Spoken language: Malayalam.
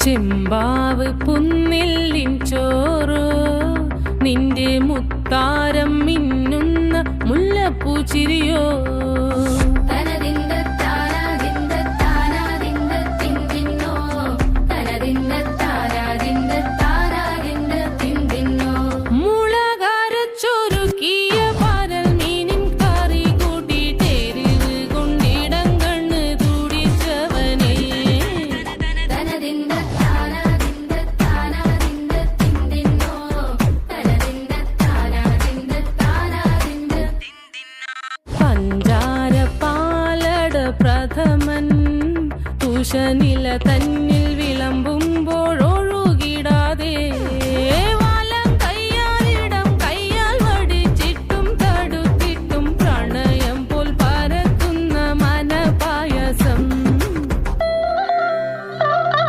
ചെമ്പാവ് പുന്നില്ലിൻ ചോറോ നിന്റെ മുത്താരം മിന്നുന്ന മുല്ലപ്പൂ ചിരിയോ. തനതിന്റെ താനാതിന്ത താനാതിന്ത തിന്തിന്നോ തനതിന്ത പ്രഥമൻ ഉഷനില തന്നെ